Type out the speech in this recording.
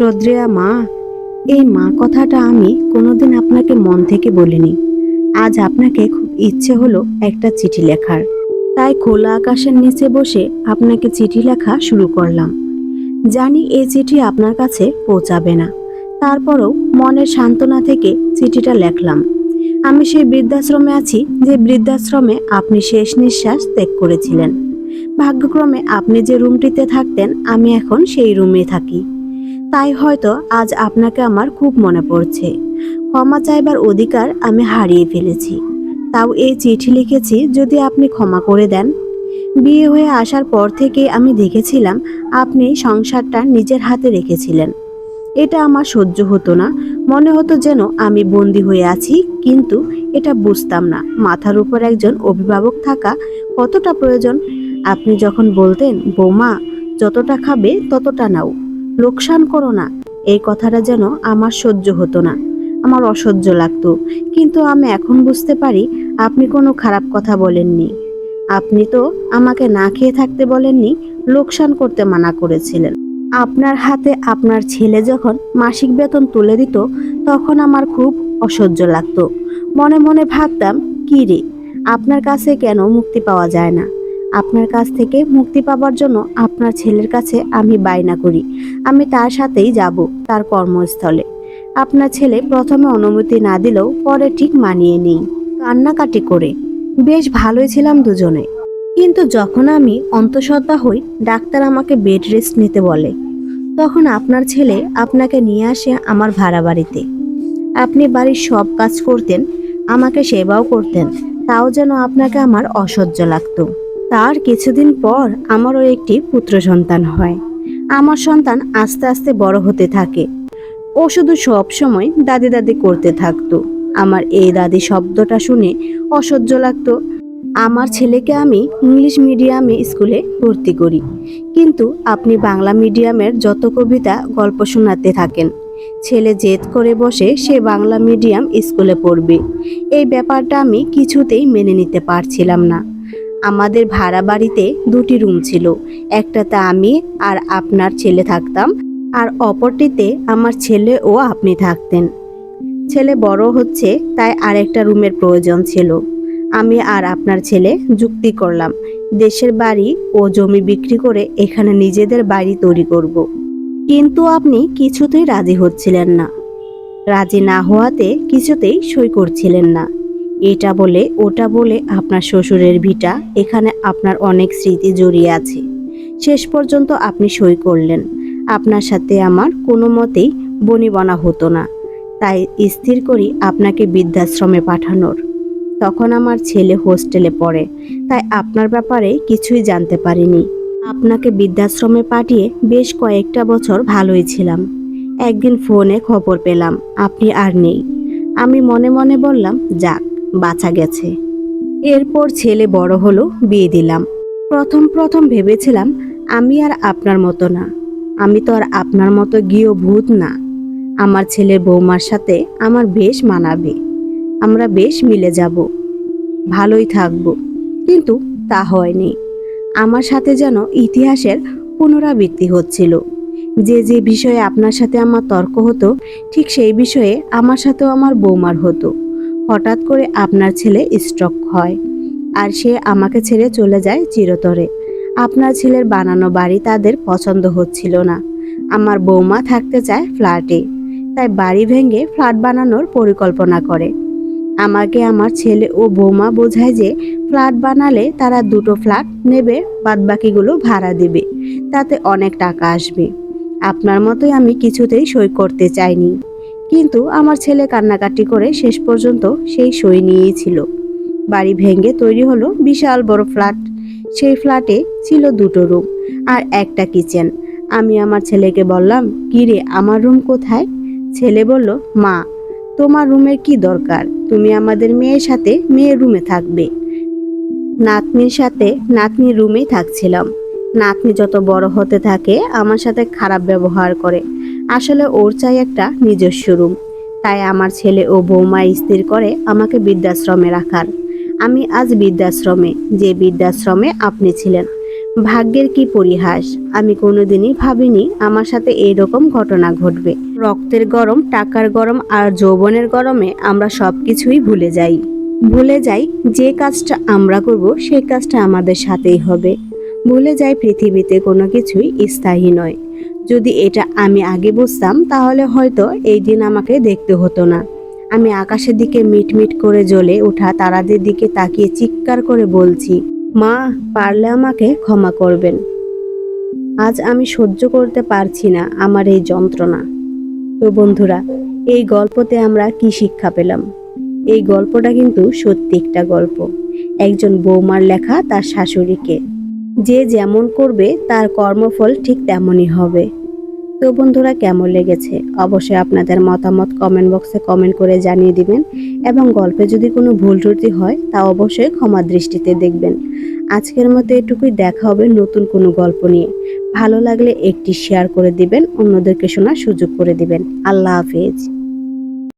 শ্রদ্ধেয়া মা, এই মা কথাটা আমি কোনোদিন আপনাকে মন থেকে বলিনি। আজ আপনাকে খুব ইচ্ছে হলো একটা চিঠি লেখার। তাই খোলা আকাশের নিচে বসে আপনাকে চিঠি লেখা শুরু করলাম। জানি এই চিঠি আপনার কাছে পৌঁছাবে না। তারপরেও মনের সান্ত্বনা থেকে চিঠিটা লেখলাম। আমি সেই বৃদ্ধাশ্রমে আছি যে বৃদ্ধাশ্রমে আপনি শেষ নিঃশ্বাস ত্যাগ করেছিলেন। ভাগ্যক্রমে আপনি যে রুমটিতে থাকতেন, আমি এখন সেই রুমে থাকি। তাই হয়তো আজ আপনাকে আমার খুব মনে পড়ছে। ক্ষমা চাইবার অধিকার আমি হারিয়ে ফেলেছি। তাও এই চিঠি লিখেছি যদি আপনি ক্ষমা করে দেন। বিয়ে হয়ে আসার পর থেকে আমি দেখেছিলাম আপনি সংসারটা নিজের হাতে রেখেছিলেন। এটা আমার সহ্য হতো না। মনে হতো যেন আমি বন্দি হয়ে আছি, কিন্তু এটা বুঝতাম না। মাথার উপর একজন অভিভাবক থাকা কতটা প্রয়োজন? আপনি যখন বলতেন, বৌমা, যতটা খাবে ততটা নাও। লোকসান করো না। এই কথাটা যেন আমার সহ্য হতো না। আমার অসহ্য লাগতো। কিন্তু আমি এখন বুঝতে পারি আপনি কোনো খারাপ কথা বলেননি। আপনি তো আমাকে না খেয়ে থাকতে বলেননি, লোকসান করতে মানা করেছিলেন। আপনার হাতে আপনার ছেলে যখন মাসিক বেতন তুলে দিত, তখন আমার খুব অসহ্য লাগতো। মনে মনে ভাবতাম, কি রে, আপনার কাছে কেন মুক্তি পাওয়া যায় না? আপনার কাছ থেকে মুক্তি পাবার জন্য আপনার ছেলের কাছে আমি বায়না করি। আমি তার সাথেই যাব, তার কর্মস্থলে। আপনার ছেলে প্রথমে অনুমতি না দিলেও পরে ঠিক মানিয়ে নেই। কান্নাকাটি করে। বেশ ভালোই ছিলাম দুজনে। কিন্তু যখন আমি অন্তঃসত্ত্বা হই, ডাক্তার আমাকে বেড রেস্ট নিতে বলে। তখন আপনার ছেলে আপনাকে নিয়ে আসে আমার ভাড়া বাড়িতে। আপনি বাড়ির সব কাজ করতেন, আমাকে সেবাও করতেন। তাও যেন আপনাকে আমার অসহ্য লাগতো। তার কিছুদিন পর আমারও একটি পুত্র সন্তান হয়। আমার সন্তান আস্তে আস্তে বড় হতে থাকে। ও শুধু সব সময় দাদি দাদি করতে থাকতো। আমার এই দাদি শব্দটা শুনে অসহ্য লাগতো। আমার ছেলেকে আমি ইংলিশ মিডিয়ামে স্কুলে ভর্তি করি। কিন্তু আপনি বাংলা মিডিয়ামের যত কবিতা, গল্প শোনাতে থাকেন। ছেলে জেদ করে বসে সে বাংলা মিডিয়াম স্কুলে পড়বে। এই ব্যাপারটা আমি কিছুতেই মেনে নিতে পারছিলাম না। আমাদের ভাড়া বাড়িতে দুটি রুম ছিল। একটাতে আমি আর আপনার ছেলে থাকতাম আর অপরটিতে আমার ছেলে ও আপনি থাকতেন। ছেলে বড় হচ্ছে, তাই আরেকটা রুমের প্রয়োজন ছিল। আমি আর আপনার ছেলে যুক্তি করলাম, দেশের বাড়ি ও জমি বিক্রি করে এখানে নিজেদের বাড়ি তৈরি করব। কিন্তু আপনি কিছুতেই রাজি হচ্ছিলেন না। রাজি না হওয়াতে কিছুতেই সই করছিলেন না। এটা বলে, ওটা বলে আপনার শ্বশুরের ভিটা, এখানে আপনার অনেক স্মৃতি জড়িয়ে আছে। শেষ পর্যন্ত আপনি সই করলেন। আপনার সাথে আমার কোনো মতেই বনিবনা হতো না। তাই স্থির করি আপনাকে বৃদ্ধাশ্রমে পাঠানোর। তখন আমার ছেলে হোস্টেলে পড়ে, তাই আপনার ব্যাপারে কিছুই জানতে পারিনি। আপনাকে বৃদ্ধাশ্রমে পাঠিয়ে বেশ কয়েকটা বছর ভালোই ছিলাম। একদিন ফোনে খবর পেলাম, আপনি আর নেই। আমি মনে মনে বললাম, যাক বাঁচা গেছে। এরপর ছেলে বড় হলো, বিয়ে দিলাম। প্রথম প্রথম ভেবেছিলাম, আমি আর আপনার মতো না। আমি তো আর আপনার মতো গিয়েও ভূত না। আমার ছেলের বৌমার সাথে আমার বেশ মানাবে। আমরা বেশ মিলে যাব। ভালোই থাকব। কিন্তু তা হয়নি। আমার সাথে যেন ইতিহাসের পুনরাবৃত্তি হচ্ছিল। যে যে বিষয়ে আপনার সাথে আমার তর্ক হতো, ঠিক সেই বিষয়ে আমার সাথেও আমার বৌমার হতো। হঠাৎ করে আপনার ছেলে স্ট্রোক হয় আর সে আমাকে ছেড়ে চলে যায় চিরতরে। আপনার ছেলের বানানো বাড়ি তাদের পছন্দ হচ্ছিল না। আমার বৌমা থাকতে চায় ফ্ল্যাটে, তাই বাড়ি ভেঙে ফ্ল্যাট বানানোর পরিকল্পনা করে। আমাকে আমার ছেলে ও বৌমা বোঝায় যে ফ্ল্যাট বানালে তারা দুটো ফ্ল্যাট নেবে, বাদবাকিগুলো ভাড়া দেবে, তাতে অনেক টাকা আসবে। আপনার মতোই আমি কিছুতেই সই করতে চাইনি। কিন্তু আমার ছেলে কান্নাকাটি করে শেষ পর্যন্ত সেই সই নিয়েই ছিল। বাড়ি ভেঙে তৈরি হলো বিশাল বড় ফ্ল্যাট। সেই ফ্ল্যাটে ছিল দুটো রুম আর একটা কিচেন। আমি আমার ছেলেকে বললাম কি রে আমার রুম কোথায়? ছেলে বলল, মা, তোমার রুমের কি দরকার? তুমি আমাদের মেয়ের সাথে মেয়ের রুমে থাকবে। নাতনির সাথে নাতনির রুমেই থাকছিলাম। নাতনি যত বড় হতে থাকে, আমার সাথে খারাপ ব্যবহার করে। আসলে ওর চাই একটা নিজস্ব রুম। তাই আমার ছেলে ও বৌমা স্থির করে আমাকে বৃদ্ধাশ্রমে রাখার। আমি আজ বৃদ্ধাশ্রমে, যে বৃদ্ধাশ্রমে আপনি ছিলেন। ভাগ্যের কি পরিহাস? আমি কোনোদিনই ভাবিনি আমার সাথে এইরকম ঘটনা ঘটবে। রক্তের গরম, টাকার গরম আর যৌবনের গরমে আমরা সব কিছুই ভুলে যাই। ভুলে যাই যে কাজটা আমরা করব, সেই কাজটা আমাদের সাথেই হবে। ভুলে যাই পৃথিবীতে কোনো কিছুই স্থায়ী নয়। যদি এটা আমি আগে বুঝতাম, তাহলে হয়তো এই দিন আমাকে দেখতে হতো না। আমি আকাশের দিকে মিটমিট করে জ্বলে ওঠা তারাদের দিকে তাকিয়ে চিৎকার করে বলছি, মা, পারলে আমাকে ক্ষমা করবেন। আজ আমি সহ্য করতে পারছি না আমার এই যন্ত্রণা। তো বন্ধুরা, এই গল্পতে আমরা কি শিক্ষা পেলাম? এই গল্পটা কিন্তু সত্যি একটা গল্প। একজন বৌমার লেখা তার শাশুড়িকে। যে যেমন করবে, তার কর্মফল ঠিক তেমনই হবে। তো বন্ধুরা, কেমন লেগেছে? অবশ্যই আপনাদের মতামত কমেন্ট বক্সে কমেন্ট করে জানিয়ে দিবেন এবং গল্পে যদি কোনো ভুল ত্রুটি হয়, তা অবশ্যই ক্ষমা দৃষ্টিতে দেখবেন। আজকের মতো এটুকুই, দেখা হবে নতুন কোনো গল্প নিয়ে। ভালো লাগলে একটি শেয়ার করে দিবেন, অন্যদেরকে শোনার সুযোগ করে দিবেন। আল্লাহ হাফেজ।